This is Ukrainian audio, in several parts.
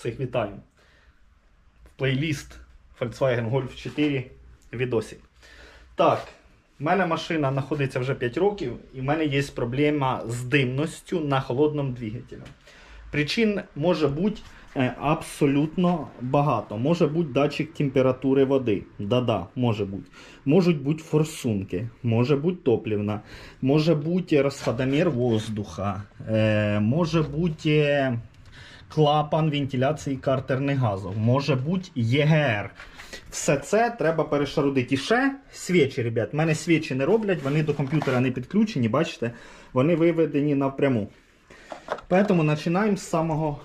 Всіх вітаю. Плейліст Volkswagen Golf 4 відосик. Так, в мене машина знаходиться вже 5 років, і в мене є проблема з димністю на холодному двигателі. Причин може бути е, абсолютно багато. Може бути датчик температури води. Да-да, може бути. Можуть бути форсунки, може бути топлівна, може бути розходомір воздуха, е, може бути клапан вентиляції картерних газів, може бути ЄГР. Все це треба перешарудити. І ще свічі, ребят. У мене свічі не роблять, вони до комп'ютера не підключені, бачите, вони виведені напряму. Поэтому починаємо з самого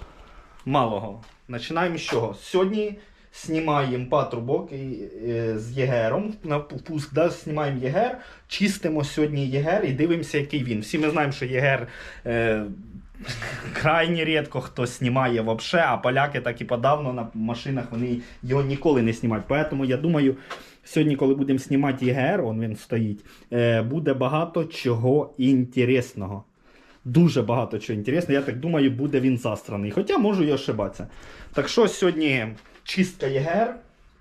малого. Починаємо з чого? Сьогодні знімаємо патрубок е, з ЄГРом на впуск, да, знімаємо ЄГР, чистимо сьогодні ЄГР і дивимося, який він. Всі ми знаємо, що ЄГР е, крайні рідко хто знімає взагалі, а поляки так і подавно на машинах вони його ніколи не знімають. Поэтому я думаю, сьогодні, коли будемо знімати ЄГР, он він стоїть, е, буде багато чого інтересного. Дуже багато чого інтересного. Я так думаю, буде він застраний. Хоча можу і ошибатися. Так що сьогодні чистка ЄГР.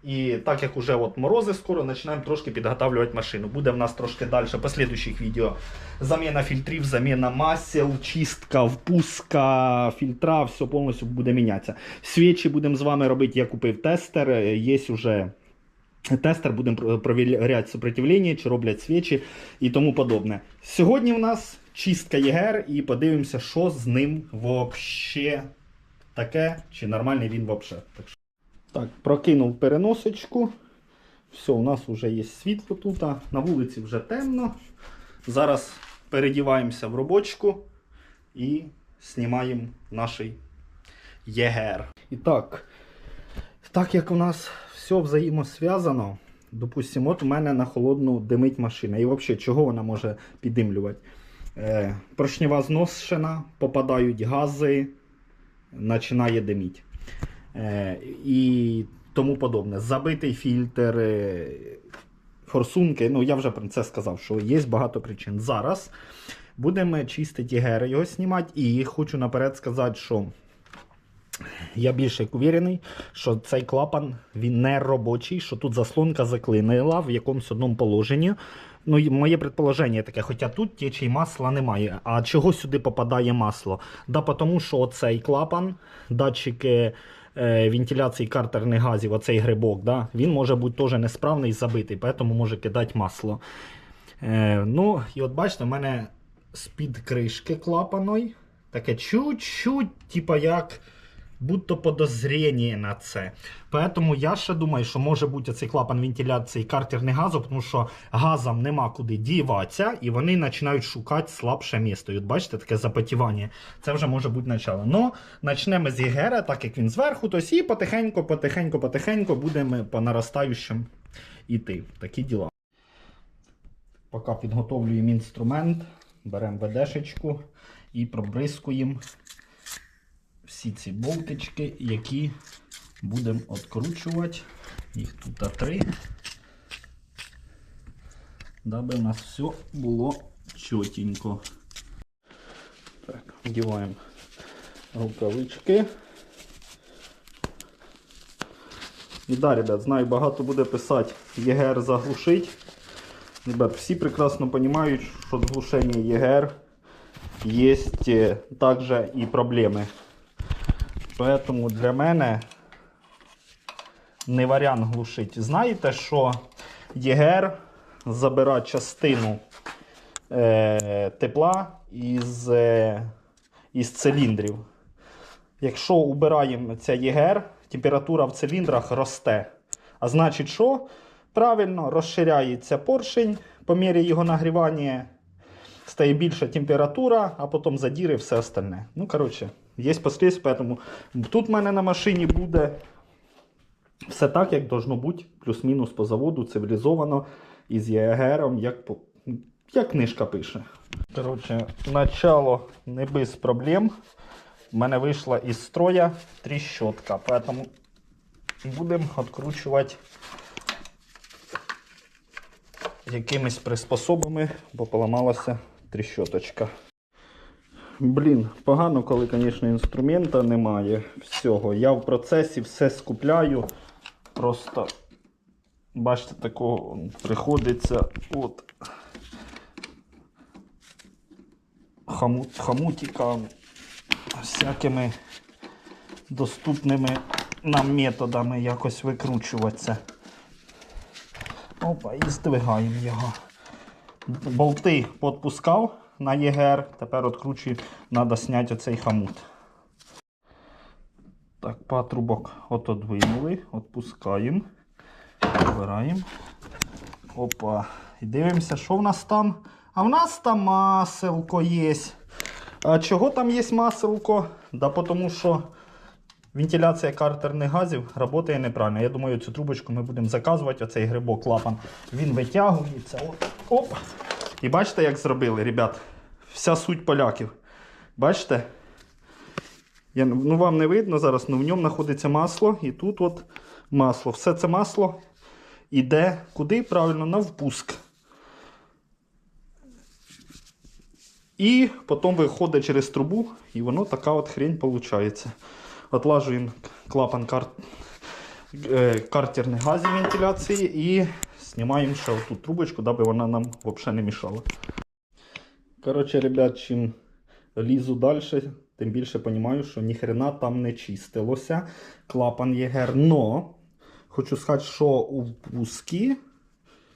І так як уже от морози скоро, починаємо трошки підготавлювати машину. Буде в нас трошки далі по слідуючих відео. Заміна фільтрів, заміна масел, чистка, впуска фільтра, все повністю буде мінятися. Свічі будемо з вами робити. Я купив тестер. Є уже тестер, будемо провіряти сопротивлення, чи роблять свічі і тому подобне. Сьогодні в нас чистка ЄГР і подивимося, що з ним вообще таке, чи нормальний він вообще. Так прокинув переносочку. Все, у нас вже є світло тут. На вулиці вже темно. Зараз передіваємося в робочку і знімаємо наш ЄГР. І так, так як у нас все взаємосв'язано, допустимо, от у мене на холодну димить машина. І взагалі, чого вона може піддимлювати? Е, поршнева зношена, попадають гази, починає диміть. Е, і тому подобне. Забитий фільтр, е, форсунки. Ну, я вже про це сказав, що є багато причин. Зараз будемо чистити ГР, його знімати. І хочу наперед сказати, що я більше як уверений, що цей клапан він не робочий, що тут заслонка заклинила в якомусь одному положенні. Ну, моє предположення таке, хоча тут течій масла немає. А чого сюди попадає масло? Да, тому що оцей клапан, датчики вентиляції картерних газів, оцей грибок, да, він може бути теж несправний і забитий, тому може кидати масло. Е, ну, і от бачите, в мене з-під кришки клапаної таке чуть-чуть, типа як будто подозріння на це. Поэтому я ще думаю, що може бути цей клапан вентиляції картерних газу, тому що газам нема куди діватися, і вони починають шукати слабше місто. І от бачите, таке запотівання. Це вже може бути начало. Ну, почнемо з ЄГР, так як він зверху, то і потихеньку, потихеньку, потихеньку будемо по наростаючим іти. Такі діла. Поки підготовлюємо інструмент, беремо ведешечку і пробризкуємо всі ці болтички, які будемо відкручувати. Їх тут три. Даби у нас все було чотенько. Так, вдіваємо рукавички. І да, ребят, знаю, багато буде писати ЄГР заглушить. Ребят, всі прекрасно розуміють, що з глушення ЄГР є е, також і проблеми. Поэтому для мене не варіант глушить. Знаєте, що ЄГР забирає частину е, тепла із, е, із циліндрів. Якщо убираємо ця ЄГР, температура в циліндрах росте. А значить, що? Правильно розширяється поршень по мірі його нагрівання, стає більша температура, а потім задіри все остальне. Ну, коротше, є послідствия, тому тут в мене на машині буде все так, як должно бути, плюс-мінус по заводу, цивілізовано, із ЄГРом, як, по- як книжка пише. Коротше, начало не без проблем. У мене вийшла із строя тріщотка, поэтому будемо відкручувати якимись приспособами, бо поламалася тріщоточка. Блін, погано, коли, звісно, інструмента немає всього. Я в процесі все скупляю. Просто, бачите, такого приходиться от хамут, хамутика всякими доступними нам методами якось викручуватися. Опа, і здвигаємо його. Болти підпускав на ЄГР, тепер відкручую, треба зняти оцей хамут. Так, патрубок от одвинули, відпускаємо, вибираємо. Опа. І дивимося, що в нас там. А в нас там маселко є. А чого там є маселко? Да тому що вентиляція картерних газів працює неправильно. Я думаю, цю трубочку ми будемо заказувати, оцей грибок клапан. Він витягується. Оп. І бачите, як зробили, ребят? Вся суть поляків. Бачите? Я, ну вам не видно зараз, але в ньому знаходиться масло, і тут от масло. Все це масло йде куди? Правильно, на впуск. І потім виходить через трубу, і воно така от хрень виходить. Отлажуємо клапан кар... е, картерних газів вентиляції і знімаємо ще ту трубочку, даби вона нам взагалі не мішала. Коротше, ребят, чим лізу далі, тим більше розумію, що ніхрена там не чистилося. Клапан ЄГР. Но хочу сказати, що у впускі,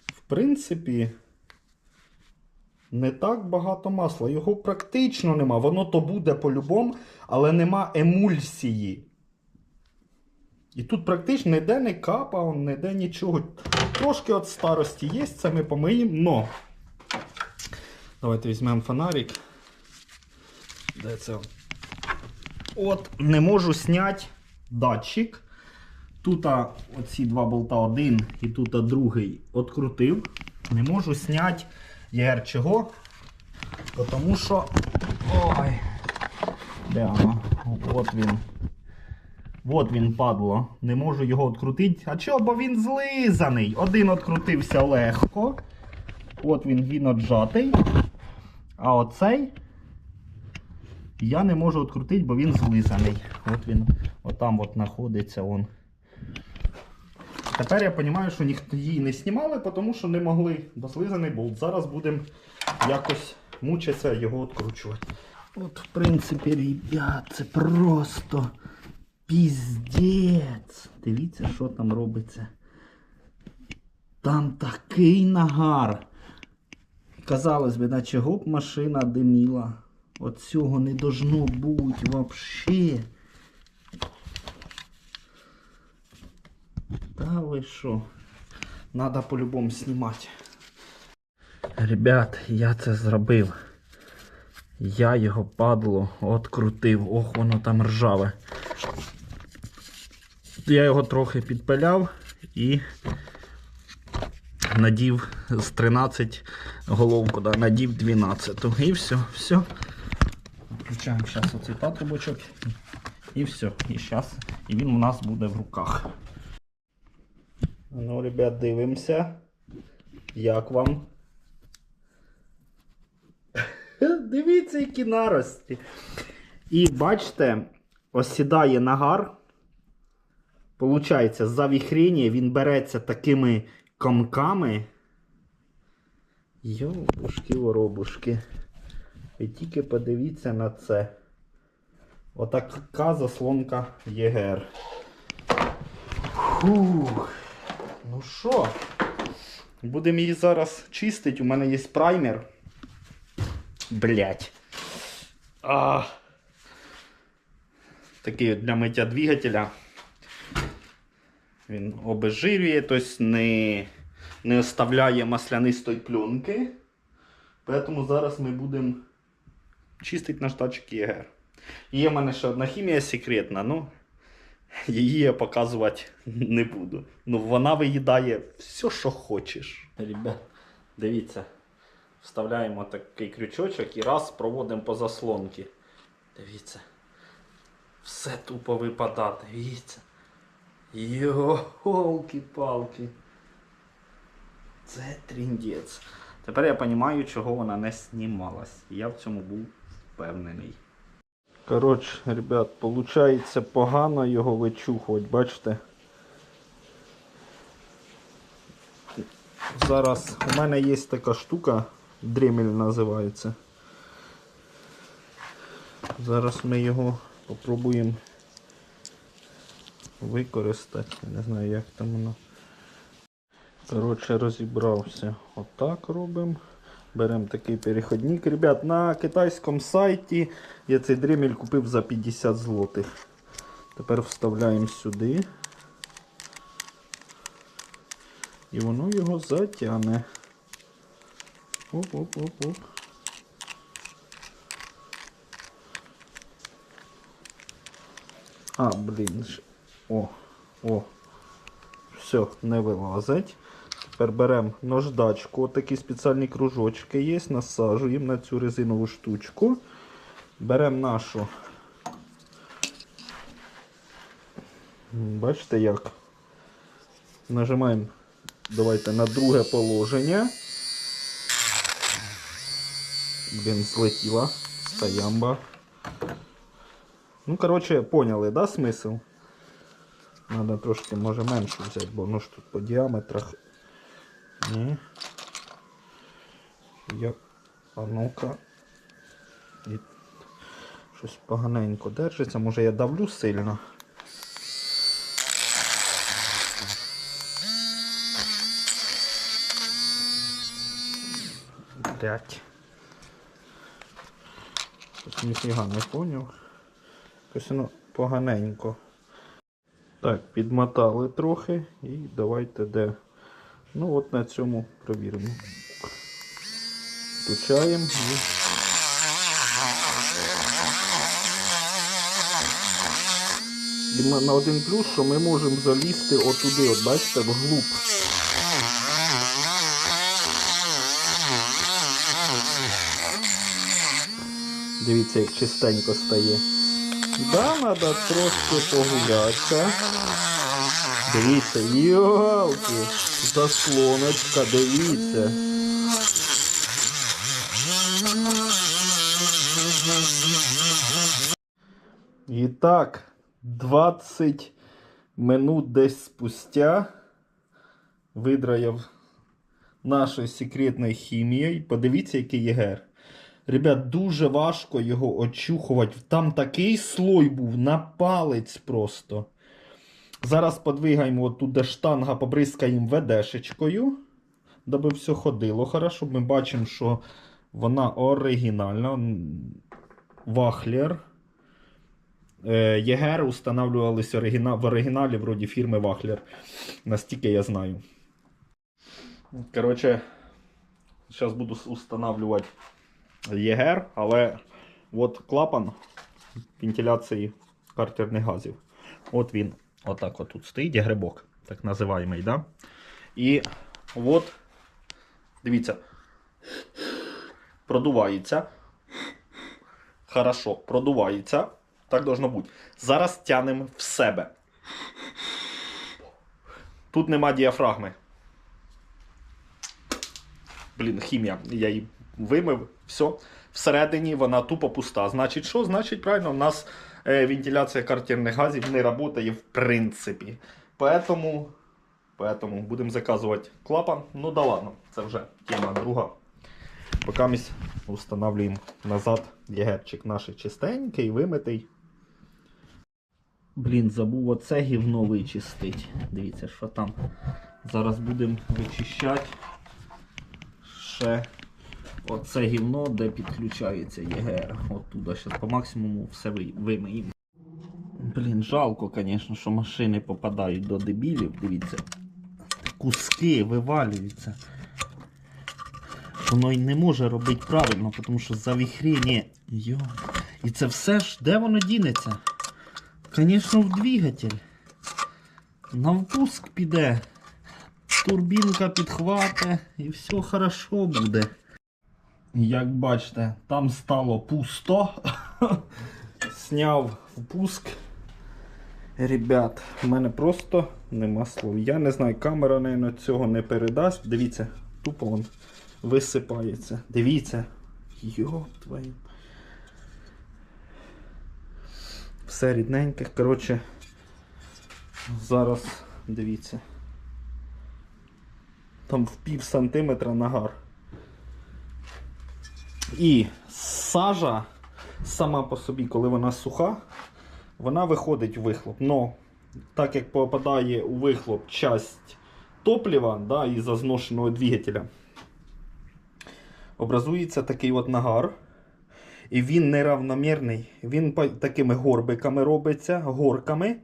в принципі, не так багато масла. Його практично нема. Воно то буде по-любому, але нема емульсії. І тут практично ніде не капа, ніде нічого. Трошки от старості є, це ми помиємо, но. Давайте візьмемо фонарик. Де це? От, не можу зняти датчик. Тут оці два болта один і тут другий открутив. Не можу зняти ЄР чого. Тому що. Ой. Де воно? От він. От він падло. Не можу його відкрутити. А чого? Бо він злизаний. Один відкрутився легко. От він він отжатий. А оцей я не можу відкрутити, бо він злизаний. От він отам от знаходиться. Он. Тепер я розумію, що ніхто її не знімали, тому що не могли, бо злизаний болт. Зараз будемо якось мучитися його відкручувати. От, в принципі, ребят, це просто піздець. Дивіться, що там робиться. Там такий нагар. Казалось би, на чого б машина диміла. От цього не должно бути вообще. Та ви що? Надо по-любому знімати. Ребят, я це зробив. Я його падло открутив. Ох, воно там ржаве. Я його трохи підпиляв і надів з 13 головку, да, надів 12. І все, все. Включаємо зараз оцей патрубочок. І все. І зараз. І він у нас буде в руках. Ну, ребят, дивимося. Як вам? Дивіться, які нарості. І бачите, осідає нагар. Получається, за віхріння він береться такими комками. Йовушки воробушки. Ви тільки подивіться на це. Отака заслонка ЄГР. Фух. Ну що? Будемо її зараз чистити. У мене є праймер. Блять. А. Такий для миття двигателя. Він обезжирює, тобто не, не оставляє маслянистої пленки. Тому зараз ми будемо чистити наш датчик ЄГР. Є в мене ще одна хімія секретна, ну її я показувати не буду. Ну вона виїдає все, що хочеш. Ребят, дивіться. Вставляємо такий крючочок і раз проводимо по заслонки. Дивіться. Все тупо випадає, дивіться. Йолки-палки. Це тріндець. Тепер я розумію, чого вона не знімалась. Я в цьому був впевнений. Коротше, ребят, виходить погано його вичухувати, бачите? Зараз у мене є така штука, дремель називається. Зараз ми його попробуємо використати. Не знаю, як там воно. Коротше, розібрався. Отак робимо. Беремо такий переходник. Ребят, на китайському сайті я цей дремель купив за 50 злотих. Тепер вставляємо сюди. І воно його затягне. Оп-оп-оп-оп. А, блін. О, о. Все, не вилазить. Тепер беремо наждачку, отакі спеціальні кружочки є, насаджуємо на цю резинову штучку. Беремо нашу. Бачите як? Нажимаємо давайте на друге положення. Блін, злетіла. Стоямба. Ну, коротше, поняли, да, смисл? Надо трошки, може, менше взяти, бо воно ж тут по діаметрах. Ні. Я... А ну-ка. І... Щось поганенько держиться. Може я давлю сильно. Блять. Ніфіга не поняв. Якось воно поганенько. Так, підмотали трохи і давайте де. Ну от на цьому провіримо. Включаємо і. І на один плюс, що ми можемо залізти отуди, от бачите, вглуб. Дивіться, як чистенько стає. Да, треба трошки погулятися. Дивіться, йолки, заслоночка, дивіться. І так, 20 минут десь спустя видраяв нашою секретною хімією. Подивіться, який єгер. Ребят, дуже важко його очухувати. Там такий слой був на палець просто. Зараз подвигаємо отут, де штанга, побризкаємо ведешечкою, даби все ходило хорошо. Ми бачимо, що вона оригінальна. Вахлер. Е, ЄГР устанавливались в оригіналі вроді фірми Вахлер. Настільки я знаю. Коротше, зараз буду устанавливати ЄГР, але от клапан вентиляції картерних газів. От він отак от тут стоїть, грибок, так називаємий, да? І от, дивіться, продувається. Хорошо, продувається. Так должно бути. Зараз тянемо в себе. Тут нема діафрагми. Блін, хімія. Я її вимив, все. Всередині вона тупо пуста. Значить, що? Значить, правильно, у нас е, вентиляція картерних газів не працює в принципі. Поэтому, поэтому будемо заказувати клапан. Ну да ладно, це вже тема друга. Поки ми встановлюємо назад єгерчик наш чистенький, вимитий. Блін, забув оце гівно вичистить. Дивіться, що там. Зараз будемо вичищати ще оце гівно, де підключається ЄГР. Оттуда зараз по максимуму все ви- вимиємо. Блін, жалко, звісно, що машини попадають до дебілів. Дивіться. Куски вивалюються. Воно й не може робити правильно, тому що завіхрення. Йо. І це все ж, де воно дінеться? Звісно, в двигатель. На впуск піде. Турбінка підхвате і все хорошо буде. Як бачите, там стало пусто. Сняв впуск. Ребят, в мене просто нема слов. Я не знаю, камера наверное, цього не передасть. Дивіться, тупо он висипається. Дивіться. Йоп твою. Все рідненьке. Коротше, зараз дивіться. Там в пів сантиметра нагар. І сажа сама по собі, коли вона суха, вона виходить в вихлоп. Но так як попадає у вихлоп часть топлива да, із зношеного двигателя, образується такий от нагар. І він неравномірний. Він такими горбиками робиться, горками.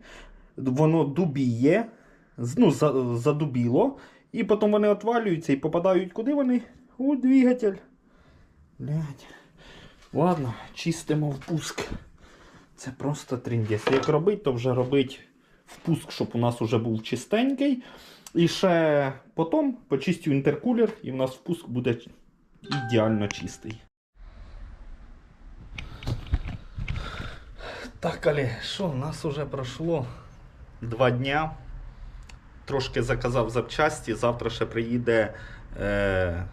Воно дубіє, ну, задубіло. І потім вони отвалюються і попадають куди вони? У двигатель. Блядь. Ладно, чистимо впуск. Це просто тріндець. Як робить, то вже робить впуск, щоб у нас вже був чистенький. І ще потім почистю інтеркулер, і в нас впуск буде ідеально чистий. Так, Алі, що, у нас вже пройшло два дня. Трошки заказав запчасті. Завтра ще приїде е,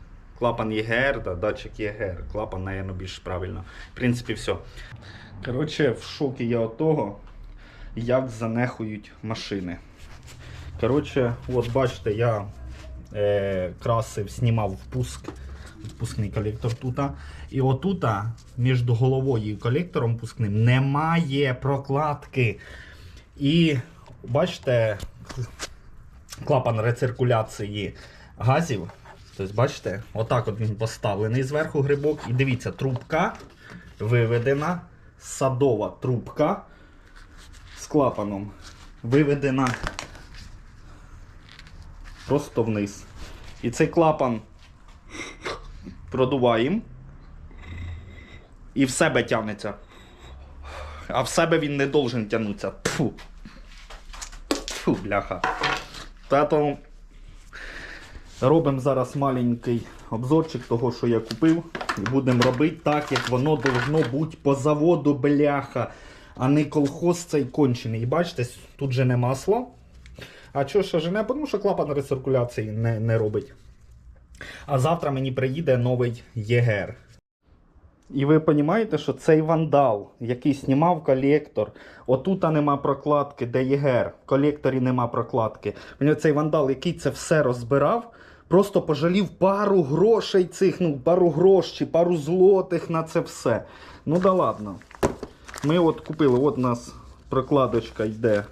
клапан ЄГР, да, датчик ЄГР. Клапан, напевно, більш правильно. В принципі, все. Коротше, в шокі я від того, як занехують машини. Коротше, от бачите, я е, красив, знімав впуск, впускний колектор тут. І отута, між головою і колектором впускним, немає прокладки. І бачите, клапан рециркуляції газів. Тобто, бачите, отак от він поставлений зверху грибок. І дивіться, трубка виведена, садова трубка з клапаном виведена просто вниз. І цей клапан продуваємо. І в себе тягнеться. А в себе він не должен тягнутися. Тфу. Тфу, бляха. Тому робимо зараз маленький обзорчик того, що я купив. І будемо робити так, як воно должно бути по заводу, бляха. А не колхоз цей кончений. І бачите, тут же не масло. А чого ще жене? Тому що клапан рециркуляції не, не робить. А завтра мені приїде новий ЄГР. І ви розумієте, що цей вандал, який знімав колектор, отут нема прокладки, де ЄГР, в колекторі нема прокладки. Цей вандал, який це все розбирав, просто пожалів пару грошей цих, ну, пару грош чи пару злотих на це все. Ну да ладно. Ми от купили, от у нас прокладочка йде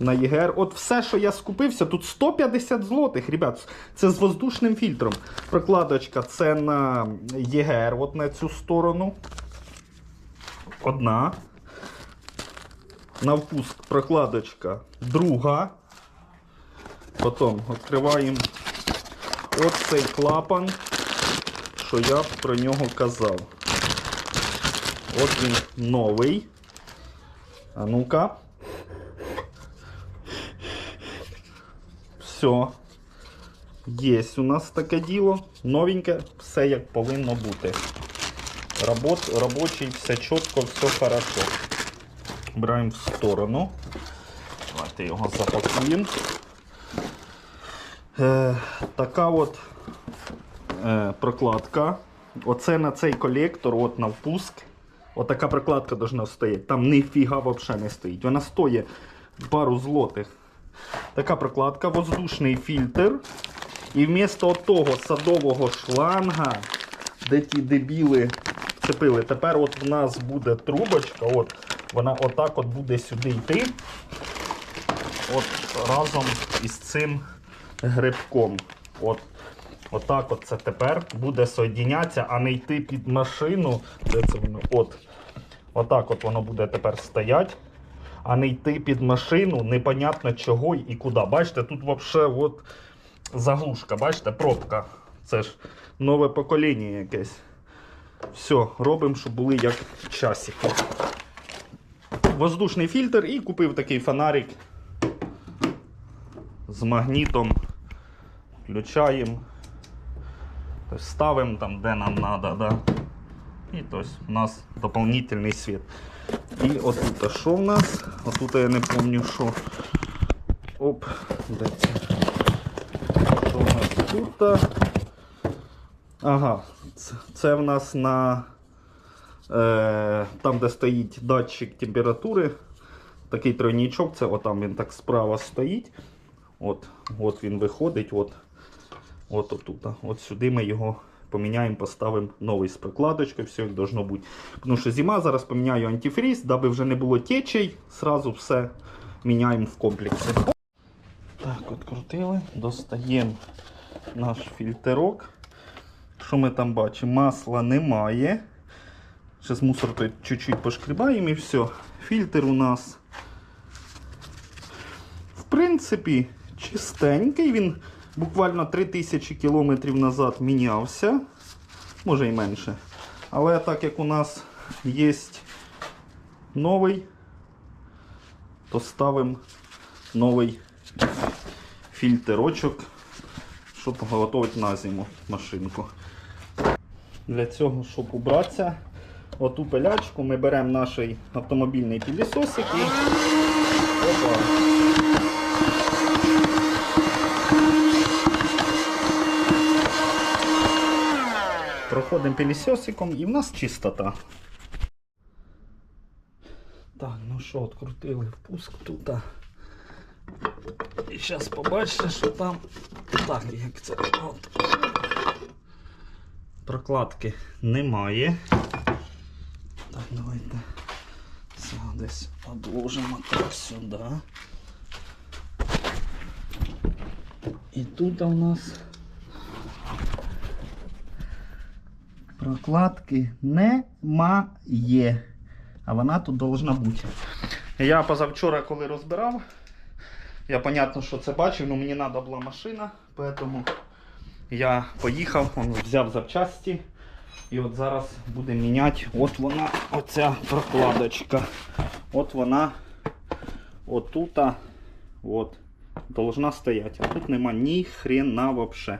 на ЄГР. От все, що я скупився, тут 150 злотих, ребят. Це з воздушним фільтром. Прокладочка це на ЄГР, от на цю сторону. Одна. На впуск прокладочка друга. Потім відкриваємо оцей клапан, що я про нього казав. От він новий. А ну-ка. Все. Є у нас таке діло. Новеньке, все як повинно бути. Робот, робочий, все чітко, все хорошо. Беремо в сторону. Давайте його запакуємо. Е, така от е, прокладка. Оце на цей колектор, от на впуск. Отака прокладка должна стояти. Там ніфіга взагалі не стоїть. Вона стоїть пару злотих. Така прокладка, воздушний фільтр. І вмісто того садового шланга, де ті дебіли вцепили, тепер от в нас буде трубочка, от, вона отак от буде сюди йти. От разом із цим грибком. От, отак от це тепер буде соєдінятися, а не йти під машину. Де це воно? От. Отак от воно буде тепер стояти а не йти під машину, непонятно чого і куди. Бачите, тут взагалі от заглушка, бачите, пробка. Це ж нове покоління якесь. Все, робимо, щоб були як часики. Воздушний фільтр і купив такий фонарик з магнітом. Включаємо, тобто ставимо там, де нам треба. Да? І тобто, у нас дополнительний світ. І отут, що в нас? Отут я не пам'ятаю, що. Оп, де це? Що в нас тут? Ага, це, це в нас на Е, там, де стоїть датчик температури, такий тройнічок, це отам він так справа стоїть. От, от він виходить, от, от отут. От сюди ми його поміняємо, поставимо новий з прокладочкою, все як должно бути. Тому що зима, зараз поміняю антифріз, даби вже не було течей, сразу все міняємо в комплексі. Так, от достаємо наш фільтрок. Що ми там бачимо? Масла немає. Зараз мусор чуть-чуть пошкрібаємо і все. Фільтр у нас, в принципі, чистенький. Він буквально 3000 км назад мінявся. Може і менше. Але так як у нас є новий, то ставимо новий фільтрочок, щоб готувати на зиму машинку. Для цього, щоб убратися, оту пилячку ми беремо наш автомобільний пілісосик і опа. Проходимо пілісосиком і в нас чистота. Так, ну що, открутили впуск тут. І зараз побачите, що там. Так, як це. От. Прокладки немає. Так, давайте це десь одложимо так сюди. І тут у нас прокладки немає. А вона тут должна бути. Я позавчора, коли розбирав, я понятно, що це бачив, але мені треба була машина, тому я поїхав, взяв запчасті. І от зараз будемо міняти. От вона, оця прокладочка. От вона отута от, должна стояти. А тут нема ні хрена вообще.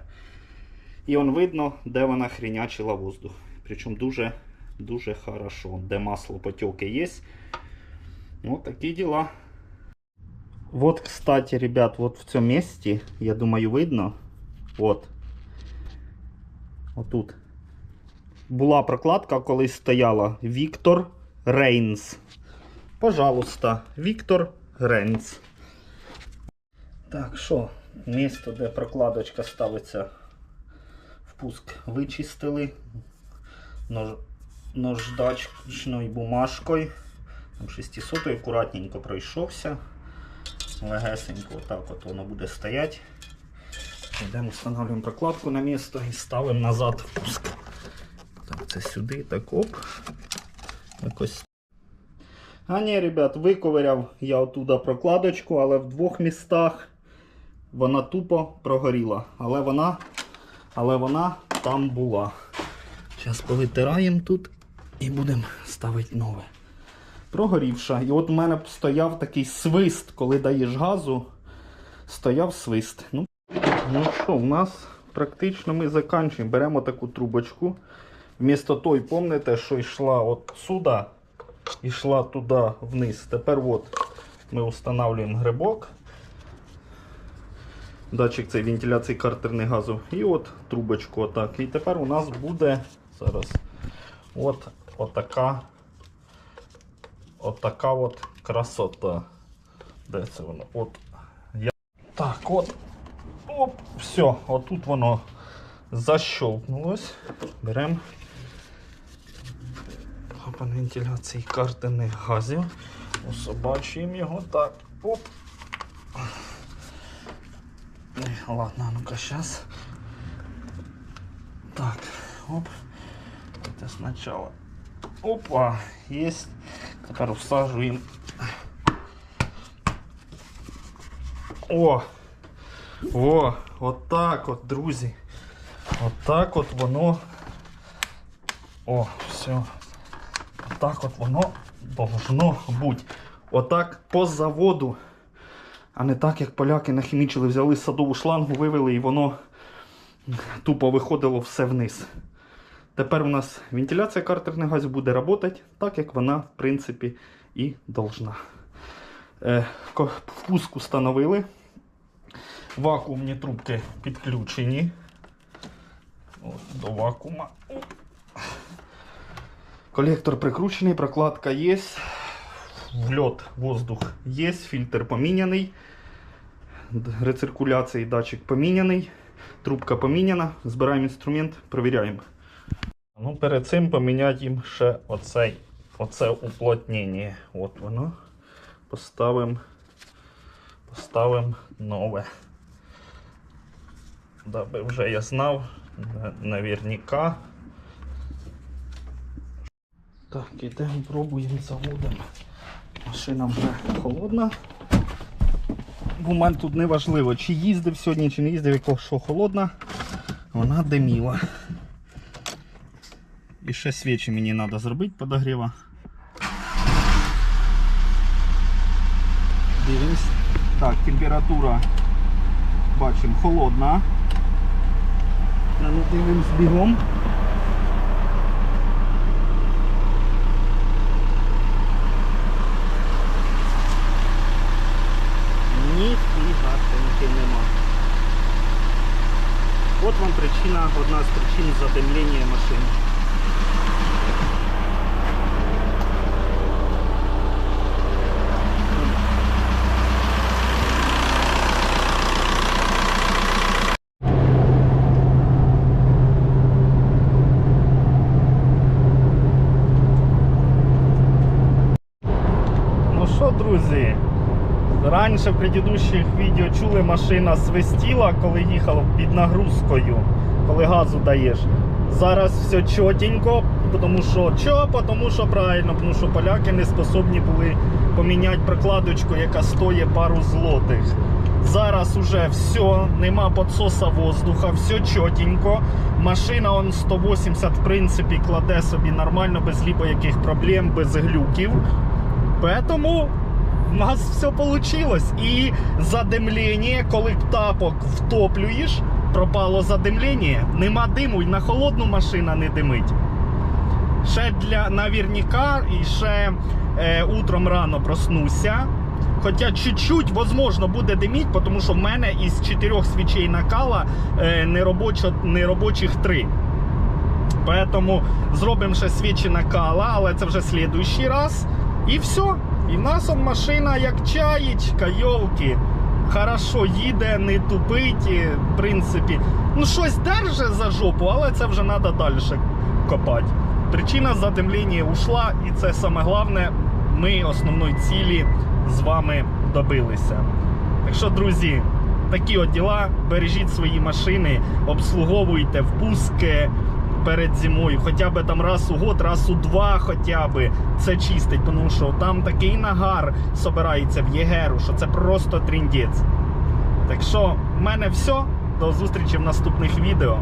І он видно, де вона хренячила воздух. Причому дуже дуже хорошо. Де масло потеки є. Ну, такі діла. Вот, кстати, ребят, вот в цьому місці, я думаю, видно. От. Отут. Була прокладка, колись стояла Віктор Рейнс. Пожалуйста, Віктор Рейнс. Так, що, місто, де прокладочка ставиться, впуск вичистили. Нож, наждачною бумажкою. Там 600 акуратненько пройшовся. Легесенько, отак от воно буде стояти. Йдемо, встановлюємо прокладку на місто і ставимо назад впуск. Так, це сюди, так оп. Якось. А ні, ребят, виковиряв я оттуда прокладочку, але в двох містах вона тупо прогоріла. Але вона, але вона там була. Зараз повитираємо тут і будемо ставити нове. Прогорівша. І от у мене стояв такий свист, коли даєш газу, стояв свист. Ну, ну що, у нас практично ми закінчуємо. Беремо таку трубочку. Вмісто той, пам'ятаєте, що йшла от сюди, йшла туди вниз. Тепер от ми встановлюємо грибок. Датчик цей вентиляції картерний газу. І от трубочку отак. І тепер у нас буде зараз от отака отака от красота. Де це воно? От. Я... Так, от. Оп, все, отут воно защелкнулось. Беремо вентиляції картерних газів. Особачуємо його так. Оп. Ладно, ну-ка сейчас. Так, оп. Это сначала. Опа, есть. Тепер всаджуємо. О! О, от так от, друзі. От так от воно. О, все. От так от воно должно бути. Отак по заводу. А не так, як поляки нахімічили, взяли садову шлангу, вивели і воно тупо виходило все вниз. Тепер у нас вентиляція картерних газів буде працювати так, як вона, в принципі, і должна. Е, впуск установили. Вакуумні трубки підключені. До вакуума. Колектор прикручений, прокладка є. Вльот, воздух є, фільтр поміняний. Рециркуляції датчик поміняний. Трубка поміняна. Збираємо інструмент, перевіряємо. Ну, перед цим поміняти їм ще оцей, оце уплотнення. От воно. Поставимо поставим нове. Даби вже я знав, на- наверняка. Так, ідемо, пробуємо, заводимо. Машина вже холодна. Бо мене тут не важливо, чи їздив сьогодні, чи не їздив, що холодна, вона диміла. І ще свічі мені треба зробити подогріва. Дивимось. Так, температура бачимо холодна. Ну дивимось бігом. Ніфіга тенки нема. От вам причина, одна з причин задымления машини. Ну що, друзі, раніше в предыдущих відео чули, машина свистіла, коли їхав під нагрузкою, коли газу даєш. Зараз все чотенько, тому що чо? Тому що правильно, тому що поляки не способні були поміняти прокладочку, яка стоїть пару злотих. Зараз уже все, нема підсоса воздуха, все чотенько. Машина он 180 в принципі кладе собі нормально, без лібо яких проблем, без глюків. Поэтому у нас все получилось. І задимлення, коли тапок втоплюєш, пропало задимлення, нема диму, і на холодну машина не димить. Ще для наверняка і ще е, утром рано проснуся. Хоча чуть-чуть, возможно, буде диміть, тому що в мене із чотирьох свічей накала е, неробочо, неробочих три. Поэтому зробимо ще свічі накала, але це вже слідуючий раз. І все. І в нас он машина як чаєчка, йолки. Хорошо їде, не тупить. В принципі, ну щось держи за жопу, але це вже треба далі копати. Причина задимлення ушла, і це саме головне, ми основної цілі з вами добилися. Так що, друзі, такі от діла. Бережіть свої машини, обслуговуйте впуски перед зимою, хоча б там раз у год, раз у два хоча б це чистить, тому що там такий нагар собирається в Єгеру, що це просто тріндець. Так що, в мене все. До зустрічі в наступних відео.